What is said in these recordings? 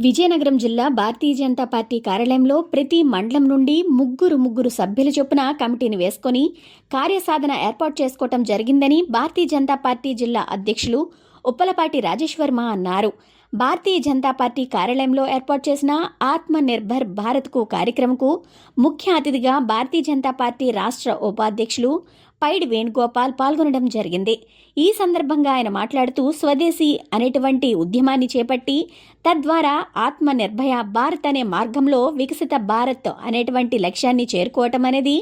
విజయనగరం జిల్లా భారతీయ జనతా పార్టీ కార్యాలయంలో ప్రతి మండలం నుండి ముగ్గురు ముగ్గురు సభ్యుల చొప్పున కమిటీని వేసుకొని కార్యసాధన ఏర్పాటు చేసుకోవటం జరిగిందని భారతీయ జనతా పార్టీ జిల్లా అధ్యక్షులు ఉప్పలపాటి రాజేశ్వర్మ అన్నారు. భారతీయ జనతా పార్టీ కార్యాలయంలో ఏర్పాటు చేసిన ఆత్మ నిర్భర్ భారత్కు కార్యక్రమంకు ముఖ్య అతిథిగా భారతీయ జనతా పార్టీ రాష్ట్ర ఉపాధ్యక్షులు పైడి వేణుగోపాల్ పాల్గొనడం జరిగింది. ఈ సందర్భంగా ఆయన మాట్లాడుతూ స్వదేశీ అనేటువంటి ఉద్యమాన్ని చేపట్టి తద్వారా ఆత్మ నిర్భయ భారత్ అనే మార్గంలో వికసిత భారత్ అనేటువంటి లక్ష్యాన్ని చేరుకోవటం అనేది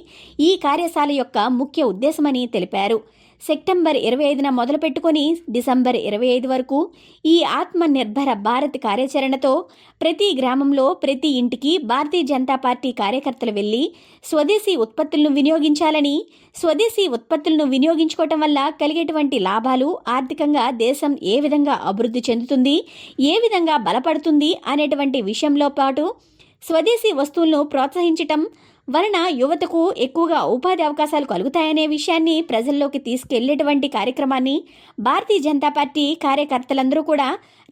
ఈ కార్యశాల యొక్క ముఖ్య ఉద్దేశమని తెలిపారు. సెప్టెంబర్ ఇరవై ఐదున మొదలుపెట్టుకుని డిసెంబర్ ఇరవై ఐదు వరకు ఈ ఆత్మనిర్భర భారత్ కార్యాచరణతో ప్రతి గ్రామంలో ప్రతి ఇంటికి భారతీయ జనతా పార్టీ కార్యకర్తలు వెళ్ళి స్వదేశీ ఉత్పత్తులను వినియోగించాలని స్వదేశీ ఉత్పత్తులను వినియోగించుకోవటం వల్ల కలిగేటువంటి లాభాలు ఆర్థికంగా దేశం ఏ విధంగా అభివృద్ధి చెందుతుంది ఏ విధంగా బలపడుతుంది అనేటువంటి విషయంలో పాటు స్వదేశీ వస్తువులను ప్రోత్సహించటం వలన యువతకు ఎక్కువగా ఉపాధి అవకాశాలు కలుగుతాయనే విషయాన్ని ప్రజల్లోకి తీసుకెళ్ళేటువంటి కార్యక్రమాన్ని భారతీయ జనతా పార్టీ కార్యకర్తలందరూ కూడా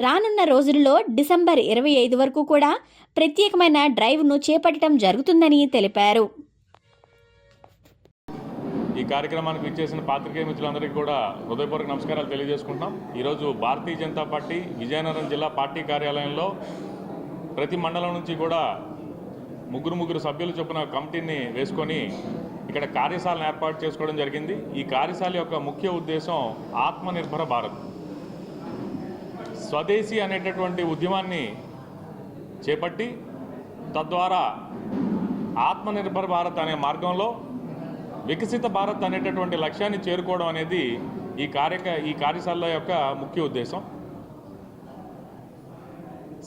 రానున్న రోజుల్లో డిసెంబర్ ఇరవై ఐదు వరకు కూడా ప్రత్యేకమైన డ్రైవ్ను చేపట్టడం జరుగుతుందని తెలిపారు. ఈ కార్యక్రమానికి విచ్చేసిన పాత్రికేయ మిత్రులందరికీ కూడా హృదయపూర్వక నమస్కారాలు తెలియజేసుకుంటున్నాం. ఈరోజు భారతీయ జనతా పార్టీ విజయనగరం జిల్లా పార్టీ కార్యాలయంలో ప్రతి మండలం నుంచి కూడా ముగ్గురు ముగ్గురు సభ్యులు చొప్పున కమిటీని వేసుకొని ఇక్కడ కార్యశాలను ఏర్పాటు చేసుకోవడం జరిగింది. ఈ కార్యశాల యొక్క ముఖ్య ఉద్దేశం ఆత్మనిర్భర భారత్. స్వదేశీ అనేటటువంటి ఉద్యమాన్ని చేపట్టి తద్వారా ఆత్మనిర్భర్ భారత్ అనే మార్గంలో వికసిత భారత్ అనేటటువంటి లక్ష్యాన్ని చేరుకోవడం అనేది ఈ కార్యక ఈ కార్యశాల యొక్క ముఖ్య ఉద్దేశం.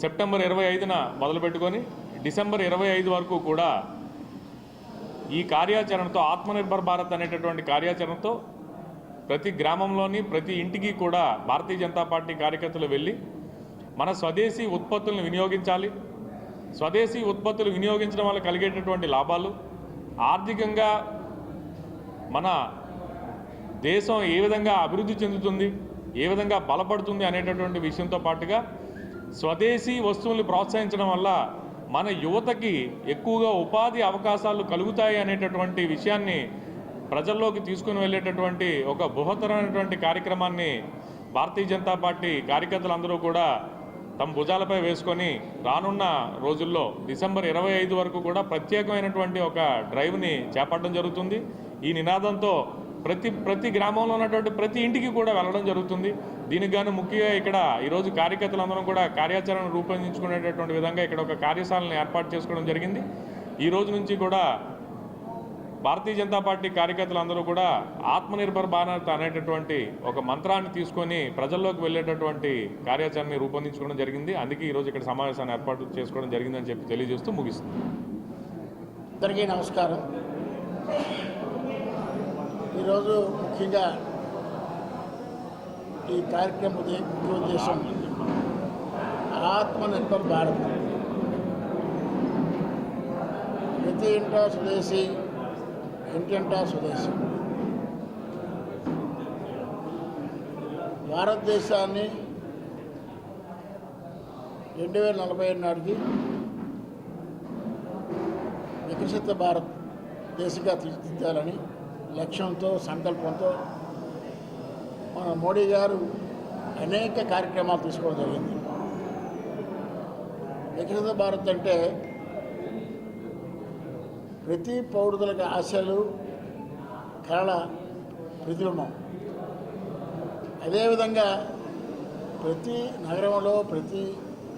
సెప్టెంబర్ ఇరవై ఐదున మొదలుపెట్టుకొని డిసెంబర్ ఇరవై ఐదు వరకు కూడా ఈ కార్యాచరణతో ఆత్మనిర్భర్ భారత్ అనేటటువంటి కార్యాచరణతో ప్రతి గ్రామంలోని ప్రతి ఇంటికి కూడా భారతీయ జనతా పార్టీ కార్యకర్తలు వెళ్ళి మన స్వదేశీ ఉత్పత్తులను వినియోగించాలి. స్వదేశీ ఉత్పత్తులు వినియోగించడం వల్ల కలిగేటటువంటి లాభాలు ఆర్థికంగా మన దేశం ఏ విధంగా అభివృద్ధి చెందుతుంది ఏ విధంగా బలపడుతుంది అనేటటువంటి విషయంతో పాటుగా స్వదేశీ వస్తువుల్ని ప్రోత్సహించడం వల్ల మన యువతకి ఎక్కువగా ఉపాధి అవకాశాలు కలుగుతాయి అనేటటువంటి విషయాన్ని ప్రజల్లోకి తీసుకుని వెళ్ళేటటువంటి ఒక బృహత్తరమైనటువంటి కార్యక్రమాన్ని భారతీయ జనతా పార్టీ కార్యకర్తలందరూ కూడా తమ భుజాలపై వేసుకొని రానున్న రోజుల్లో డిసెంబర్ ఇరవై ఐదు వరకు కూడా ప్రత్యేకమైనటువంటి ఒక డ్రైవ్ని చేపట్టడం జరుగుతుంది. ఈ నినాదంతో ప్రతి ప్రతి గ్రామంలో ఉన్నటువంటి ప్రతి ఇంటికి కూడా వెళ్ళడం జరుగుతుంది. దీనికి గాను ముఖ్యంగా ఇక్కడ ఈరోజు కార్యకర్తలందరం కూడా కార్యాచరణ రూపొందించుకునేటటువంటి విధంగా ఇక్కడ ఒక కార్యశాలను ఏర్పాటు చేసుకోవడం జరిగింది. ఈ రోజు నుంచి కూడా భారతీయ జనతా పార్టీ కార్యకర్తలందరూ కూడా ఆత్మనిర్భర్ భారత్ అనేటటువంటి ఒక మంత్రాన్ని తీసుకొని ప్రజల్లోకి వెళ్ళేటటువంటి కార్యాచరణని రూపొందించుకోవడం జరిగింది. అందుకే ఈరోజు ఇక్కడ సమావేశాన్ని ఏర్పాటు చేసుకోవడం జరిగిందని చెప్పి తెలియజేస్తూ ముగిస్తుంది అందరికీ నమస్కారం. ఈరోజు ముఖ్యంగా ఈ కార్యక్రమం ఉదయం ఉద్దేశం? ఆత్మనిర్భర్ భారత్. ప్రతి ఇంటా స్వదేశీ ఇంటింటా స్వదేశీ. భారతదేశాన్ని రెండు వేల నలభై ఏడు నాటికి వికసిత భారత్ దేశంగా తీర్చిదిద్దాలని లక్ష్యంతో సంకల్పంతో మన మోడీ గారు అనేక కార్యక్రమాలు తీసుకోవడం జరిగింది. వికసిత భారత్ అంటే ప్రతి పౌరులకు ఆశలు కళ ప్రతిబింబం. అదేవిధంగా ప్రతి నగరంలో ప్రతి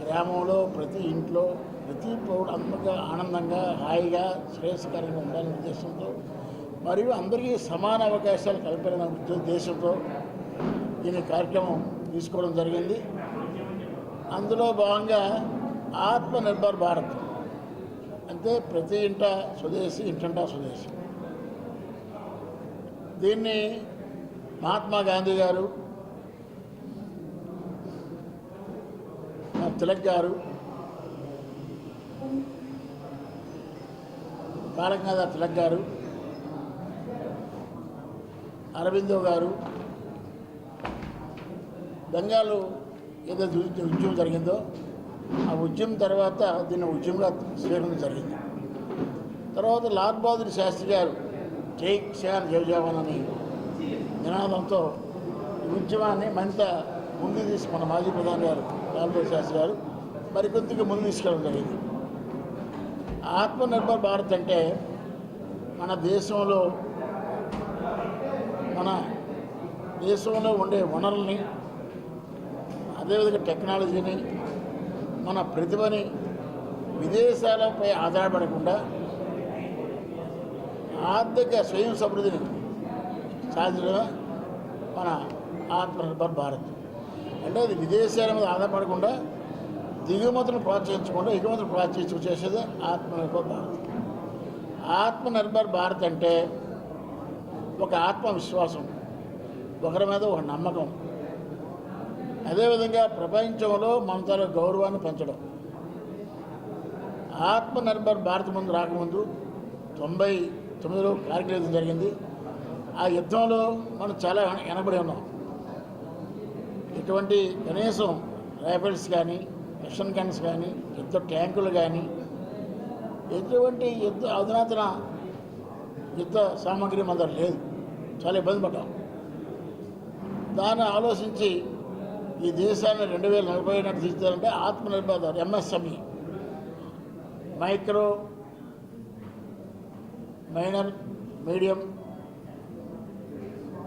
గ్రామంలో ప్రతి ఇంట్లో ప్రతి పౌరుడు అందంగా ఆనందంగా హాయిగా శ్రేయస్కరంగా ఉండాలనే ఉద్దేశంతో మరియు అందరికీ సమాన అవకాశాలు కల్పించిన ఉద్దేశంతో దీని కార్యక్రమం తీసుకోవడం జరిగింది. అందులో భాగంగా ఆత్మనిర్భర్ భారత్ అంటే ప్రతి ఇంట స్వదేశీ ఇంటంటా స్వదేశీ. దీన్ని మహాత్మా గాంధీ గారు మా తిలక్ గారు బాలగంగాధర్ తిలక్ గారు అరవిందో గారు దంగాలు ఏదైతే ఉద్యమం జరిగిందో ఆ ఉద్యమం తర్వాత దీన్ని ఉద్యమంగా స్వీకరణ జరిగింది. తర్వాత లాల్ బహదూర్ శాస్త్రి గారు జై కిసాన్ జై అని నినాదంతో ఉద్యమాన్ని మరింత ముందు తీసి మన మాజీ ప్రధాని గారు లాల్ బహదూర్ శాస్త్రి గారు మరికొద్దిగా ముందు తీసుకెళ్ళడం జరిగింది. ఆత్మనిర్భర్ భారత్ అంటే మన దేశంలో మన దేశంలో ఉండే వనరుల్ని అదేవిధంగా టెక్నాలజీని మన ప్రతిభని విదేశాలపై ఆధారపడకుండా ఆర్థిక స్వయం సమృద్ధిని సాధించడమే మన ఆత్మనిర్భర్ భారత్. అంటే అది విదేశాల మీద ఆధారపడకుండా దిగుమతులను ప్రోత్సహించకుండా ఎగుమతులు ప్రోత్సహించు చేసేది ఆత్మనిర్భర్ భారత్. ఆత్మనిర్భర్ భారత్ అంటే ఒక ఆత్మవిశ్వాసం ఒకరి మీద ఒక నమ్మకం అదేవిధంగా ప్రపంచంలో మనతో గౌరవాన్ని పెంచడం. ఆత్మనిర్భర్ భారత్ ముందు రాకముందు తొంభై తొమ్మిదిలో కార్గిల్ యుద్ధం జరిగింది. ఆ యుద్ధంలో మనం చాలా వెనబడి ఉన్నాం. ఇటువంటి కనీసం రైఫిల్స్ కానీ మిషన్ గన్స్ కానీ యుద్ధ ట్యాంకులు కానీ ఎటువంటి యుద్ధ అధునాతన యుద్ధ సామాగ్రి మన లేదు. చాలా ఇబ్బంది పడ్డాం. దాన్ని ఆలోచించి ఈ దేశాన్ని రెండు వేల నలభై నాటి తీర్చాలంటే Atmanirbhar MSME. Micro minor medium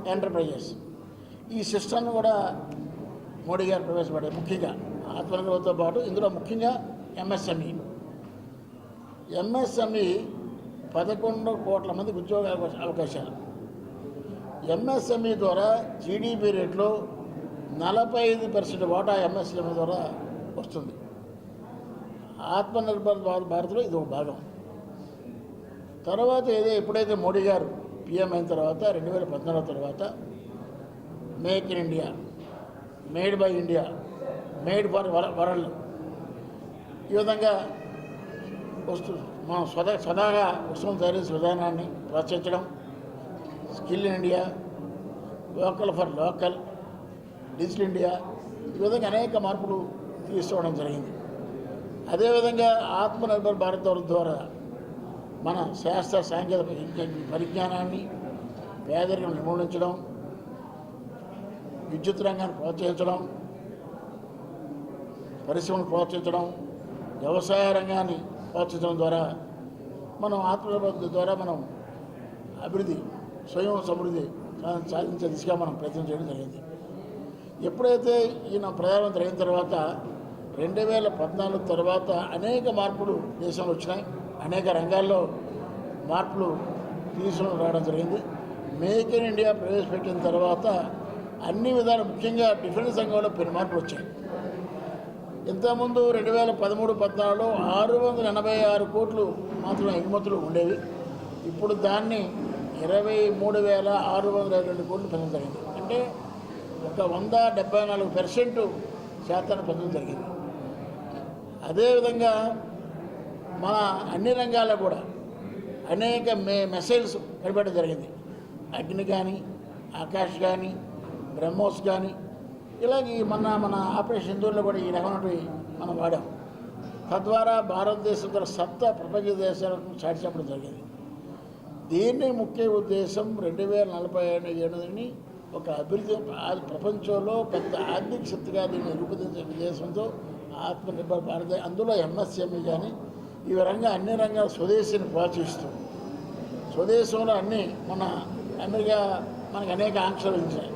enterprises. ఈ సిస్టమ్ను కూడా మోడీ గారు ప్రవేశపెట్టారు ముఖ్యంగా. ఆత్మనిర్భర్తో పాటు ఇందులో ముఖ్యంగా ఎంఎస్ఎంఈ. ఎంఎస్ఎంఈ పదకొండు కోట్ల మంది ఉద్యోగ అవకాశ- అవకాశాలు. ఎంఎస్ఎంఈ ద్వారా జీడిపి రేట్లో నలభై ఐదు పర్సెంట్ వాటా ఎంఎస్ఎంఈ ద్వారా వస్తుంది. ఆత్మనిర్భర్ భారత్లో ఇది ఒక భాగం. తర్వాత ఏదో ఎప్పుడైతే మోడీ గారు పిఎం అయిన తర్వాత రెండు వేల పద్నాలుగు తర్వాత make in India made by India made for world ఈ విధంగా వస్తు మనం స్వదా స్వదాగా వస్తువులు తయారు చేసే విధానాన్ని ప్రోత్సహించడం skill in India local for local digital India ఈ విధంగా అనేక మార్పులు తీసుకోవడం జరిగింది. అదేవిధంగా ఆత్మనిర్భర్ భారత్ ద్వారా మన శాస్త్ర సాంకేతిక పరిజ్ఞానాన్ని పేదరికం నిర్మూలించడం విద్యుత్ రంగాన్ని ప్రోత్సహించడం పరిశ్రమను ప్రోత్సహించడం వ్యవసాయ రంగాన్ని ప్రోత్సహించడం ద్వారా మనం ఆత్మనిర్భర్ ద్వారా మనం అభివృద్ధి స్వయం సమృద్ధి సాధించే దిశగా మనం ప్రయత్నం చేయడం జరిగింది. ఎప్పుడైతే ఈయన ప్రధానమంత్రి అయిన తర్వాత రెండు వేల పద్నాలుగు తర్వాత అనేక మార్పులు దేశంలో వచ్చినాయి. అనేక రంగాల్లో మార్పులు తీసుకుని రావడం జరిగింది. మేక్ ఇన్ ఇండియా ప్రవేశపెట్టిన తర్వాత అన్ని విధాలు ముఖ్యంగా డిఫెన్స్ రంగంలో పెను మార్పులు వచ్చాయి. ఇంతకుముందు రెండు వేల పదమూడు పద్నాలుగులో ఆరు వందల ఎనభై ఆరు కోట్లు మాత్రం ఎగుమతులు ఉండేవి. ఇప్పుడు దాన్ని ఇరవై మూడు వేల ఆరు వందల రెండు కోట్లు పెంచడం జరిగింది. అంటే ఒక వంద డెబ్బై నాలుగు పర్సెంట్ శాతాన్ని పొందడం జరిగింది. అదేవిధంగా మన అన్ని రంగాల్లో కూడా అనేక మే మెసైల్స్ కనిపెట్టడం జరిగింది. అగ్ని కానీ ఆకాష్ కానీ బ్రహ్మోస్ కానీ ఇలాగే మన మన ఆపరేషన్ సింధూర్లో కూడా ఈ రకమైనవి మనం వాడాం. తద్వారా భారతదేశం గల సత్తా ప్రపంచ దేశాలకు చాటి చెప్పడం జరిగింది. దీన్ని ముఖ్య ఉద్దేశం రెండు వేల నలభై ఏడుని ఒక అభివృద్ధి ప్రపంచంలో పెద్ద ఆర్థిక శక్తిగా దీన్ని రూపొందించే ఉద్దేశంతో ఆత్మనిర్భర్ భారత్ అందులో ఎంఎస్ఎంఈ కానీ ఈ విధంగా అన్ని రంగాల స్వదేశీని ప్రోత్సహిస్తూ స్వదేశంలో అన్నీ మన అమెరికా మనకు అనేక ఆంక్షలు విధించాయి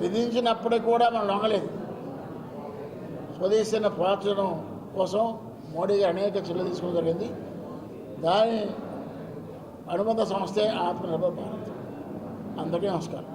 విధించినప్పటికీ కూడా మనం లొంగలేదు. స్వదేశాన్ని ప్రోత్సహించడం కోసం మోడీ అనేక చర్యలు తీసుకోవడం జరిగింది. దాని అనుబంధ సంస్థే ఆత్మనిర్భర్ భారత్. అందరికీ నమస్కారం.